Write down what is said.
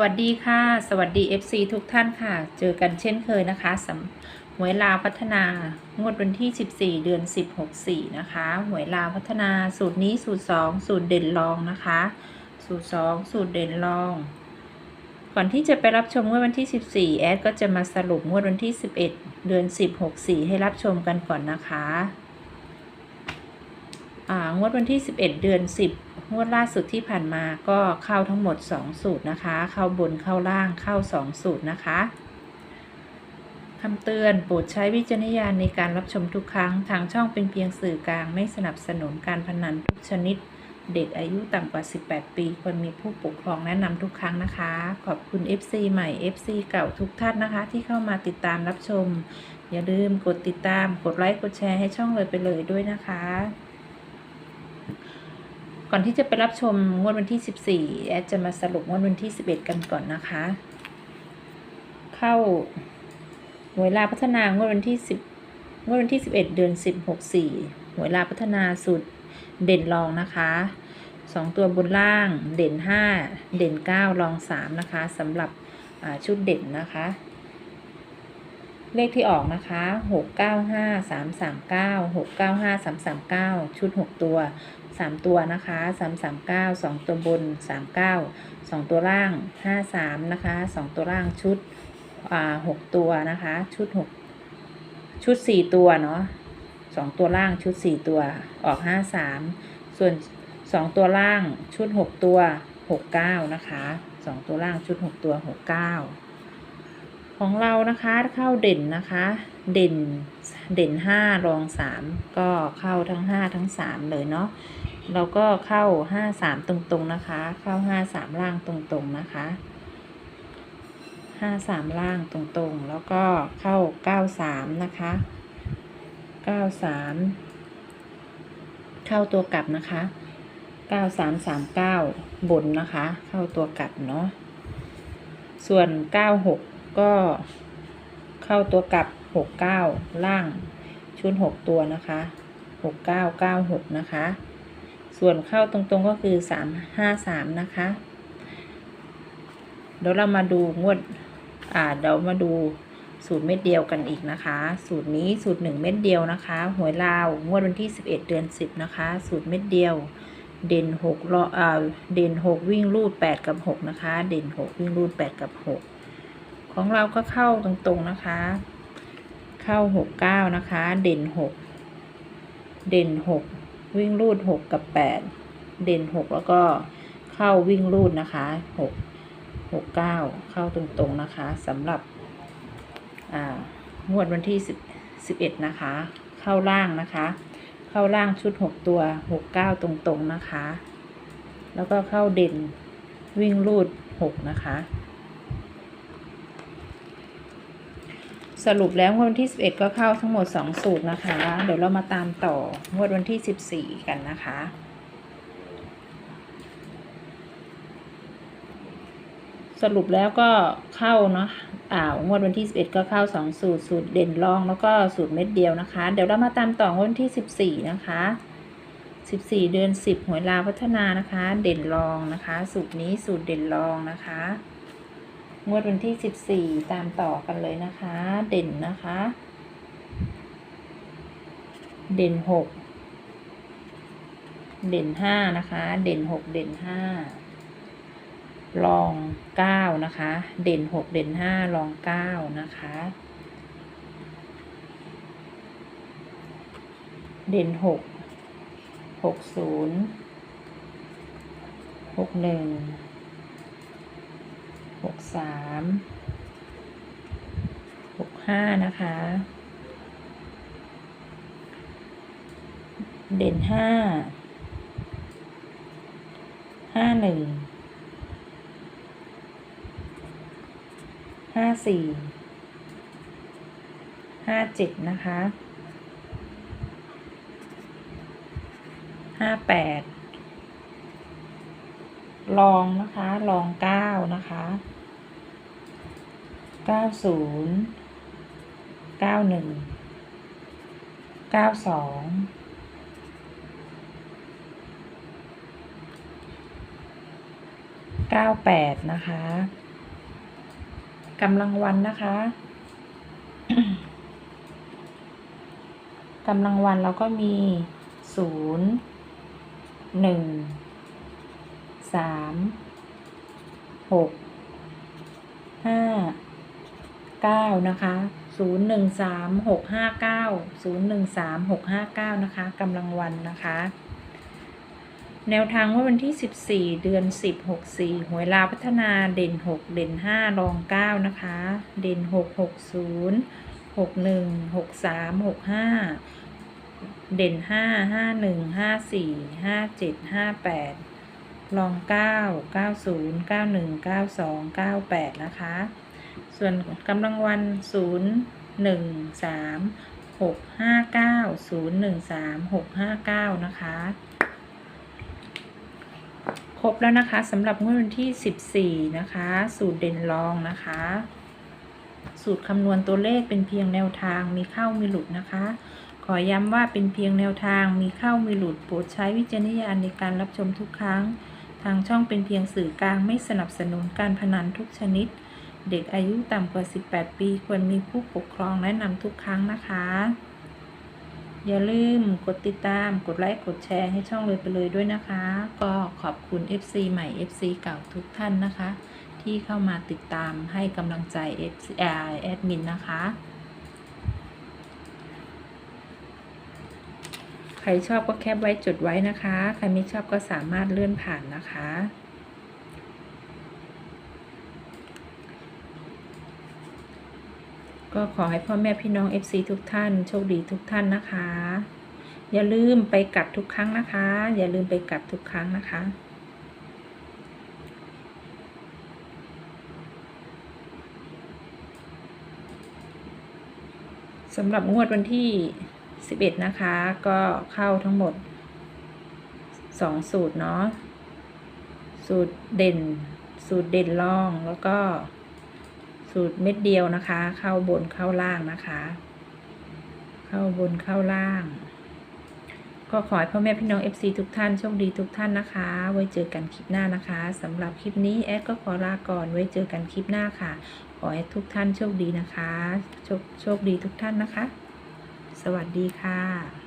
วัสดีค่ะ สวัสดี FC ทุกท่านค่ะ เจอกันเช่นเคยนะคะสำหวยลาพัฒนางวดวันที่ 14 เดือน 164 นะคะหวยลาพัฒนาสูตรนี้สูตร 2 สูตรเด่นรองนะคะ สูตร 2 สูตรเด่นรอง ก่อนที่จะไปรับชมงวดวันที่ 14 แอดก็จะมาสรุปงวดวันที่ 11 เดือน 164 ให้รับชมกันก่อนนะคะอ่างวดวันที่ 11 เดือน 10 งวดล่าสุดที่ผ่านมาก็เข้าทั้งหมด 2 สูตรนะคะ เข้าบนเข้าล่างเข้า 2 สูตรนะคะคำเตือนโปรดใช้วิจารณญาณในการรับชมทุกครั้ง ทางช่องเป็นเพียงสื่อกลางไม่สนับสนุนการพนันทุกชนิด เด็กอายุต่ำกว่า 18 ปี ควรมีผู้ปกครองแนะนำทุกครั้งนะคะ ขอบคุณ FC ใหม่ FC เก่าทุกท่านนะคะ ที่เข้ามาติดตามรับชม อย่าลืมกดติดตามกดไลค์กดแชร์ให้ช่องเลยไปเลยด้วยนะคะ อนที่จะไปรับชมงวดวันที่ 14 แอดจะมาสรุปงวดวันที่ 11 กันก่อนนะคะ เข้าหวยลาพัฒนางวดวันที่ 10 งวดวันที่ 11 เดือน10 64หวยลาพัฒนาสูตรเด่นรองนะคะ2ตัวบนล่างเด่น 5 เด่น 9 รอง 3 นะคะสำหรับชุดเด่นนะคะ เลขที่ออกนะคะ 695 339 695 339 ชุด 6 ตัว สามตัวนะคะสามสามเก้าสองตัวบนสามเก้าสองตัวล่างห้าสามนะคะสองตัวล่างชุดอ่าหกตัวนะคะ ชุดหกชุดสี่ตัวเนาะสองตัวล่างชุดสี่ตัวออกห้าสามส่วนสองตัวล่างชุดหกตัวหกเก้านะคะสองตัวล่างชุดหกตัวหกเก้าของเรานะคะเข้าเด่นนะคะ เด่นเด่นห้ารองสามก็เข้าทั้งห้าทั้งสามเลยเนาะ เราก็เข้าห้าสามตรงๆนะคะ เข้าห้าสามล่างตรงๆนะคะห้าสามล่างตรงๆ แล้วก็เข้าเก้าสามนะคะเก้าสามเข้าตัวกลับนะคะเก้าสามสามเก้าบนนะคะ เข้าตัวกลับเนาะส่วนเก้าหกก็เข้าตัวกลับหกเก้าล่างชุดหกตัวนะคะหกเก้าเก้าหกนะคะ ส่วนเข้าตรงๆก็คือสามห้าสามนะคะ เดี๋ยวเรามาดูงวด อ่าเดี๋ยวมาดูสูตรเม็ดเดียวกันอีกนะคะ สูตรนี้สูตรหนึ่งเม็ดเดียวนะคะหวยลาวงวดวันที่สิบเอ็ดเดือนสิบนะคะ สูตรเม็ดเดียว เด่นหกรออ่าเด่นหกวิ่งรูดแปดกับหกนะคะ เด่นหกวิ่งรูดแปดกับหกของเราก็เข้าตรงๆนะคะ เข้าหกเก้านะคะ เด่นหกเด่นหก วิ่งรูดหกกับแปดเด่นหกแล้วก็เข้าวิ่งรูดนะคะหกหกเก้าเข้าตรงๆนะคะสำหรับอ่างวดวันที่สิบสิบเอ็ดนะคะ เข้าล่างนะคะ เข้าล่างชุดหกตัวหกเก้าตรงๆนะคะ แล้วก็เข้าเด่นวิ่งรูดหกนะคะ สรุปแล้วงวดวันที่ 11 ก็เข้าทั้งหมด 2 สูตรนะคะ เดี๋ยวเรามาตามต่องวดวันที่ 14 กันนะคะ สรุปแล้วก็เข้าเนาะอ่างวดวันที่ 11 ก็เข้า 2 สูตร สูตรเด่นรองแล้วก็สูตรเม็ดเดียวนะคะ เดี๋ยวเรามาตามต่องวดวันที่ 14 นะคะ 14 เดือน 10หวยลาวพัฒนานะคะ เด่นรองนะคะ สูตรนี้สูตรเด่นรองนะคะ งวดวันที่ 14 ตามต่อกันเลยนะคะ เด่นนะคะ เด่น 6 เด่น 5 นะคะ เด่น 6 เด่น5รอง 9 นะคะ เด่น 6 เด่น5รอง 9 นะคะ เด่น 6 60 61 หกสามหกห้านะคะ เด่นห้าห้าหนึ่งห้าสี่ห้าเจ็ดนะคะห้าแปดลองนะคะ ลองเก้านะคะ เก้าศูนย์เก้าหนึ่งเก้าสองเก้าแปดนะคะกำลังวันนะคะกำลังวันเราก็มีศูนย์หนึ่งสามหก 659 นะคะ 013659 013659 นะคะกำลังวันนะคะ แนวทางว่าวันที่ 14 เดือน 10 64หวยลาพัฒนาเด่น 6 เด่น 5 รอง 9 นะคะ เด่น 6 60 61 63 65 เด่น 5 51 54 57 58รอง 9 90 91 92 98 นะคะ ส่วนกำลังวัน0 1 3 6 5 9 0 1 3 6 5 9นะคะ ครบแล้วนะคะสำหรับงวดวันที่14นะคะ สูตรเด่นรองนะคะ สูตรคำนวณตัวเลขเป็นเพียงแนวทางมีเข้ามีหลุดนะคะ ขอย้ำว่าเป็นเพียงแนวทางมีเข้ามีหลุดโปรดใช้วิจารณญาณในการรับชมทุกครั้ง ทางช่องเป็นเพียงสื่อกลางไม่สนับสนุนการพนันทุกชนิด เด็กอายุต่ำกว่า 18 ปี ควรมีผู้ปกครองแนะนำทุกครั้งนะคะ อย่าลืมกดติดตาม กดไลค์ กดแชร์ให้ช่องเลยไปเลยด้วยนะคะ ก็ขอบคุณ FC ใหม่ FC เก่าทุกท่านนะคะ ที่เข้ามาติดตามให้กำลังใจ FC แอดมินนะคะ ใครชอบก็แคปไว้จดไว้นะคะ ใครไม่ชอบก็สามารถเลื่อนผ่านนะคะ ก็ขอให้พ่อแม่พี่น้อง FC ทุกท่าน โชคดีทุกท่านนะคะ อย่าลืมไปกลับทุกครั้งนะคะ อย่าลืมไปกลับทุกครั้งนะคะสำหรับงวดวันที่ 11 นะคะ ก็เข้าทั้งหมด 2 สูตรเนาะสูตรเด่น สูตรเด่นล่องแล้วก็ สูตรเม็ดเดียวนะคะ เข้าบนเข้าล่างนะคะ เข้าบนเข้าล่าง ก็ขอให้พ่อแม่พี่น้อง FC ทุกท่านโชคดีทุกท่านนะคะ ไว้เจอกันคลิปหน้านะคะสำหรับคลิปนี้แอดก็ขอลาก่อนไว้เจอกันคลิปหน้าค่ะ ขอให้ทุกท่านโชคดีนะคะ โชคโชคดีทุกท่านนะคะ สวัสดีค่ะ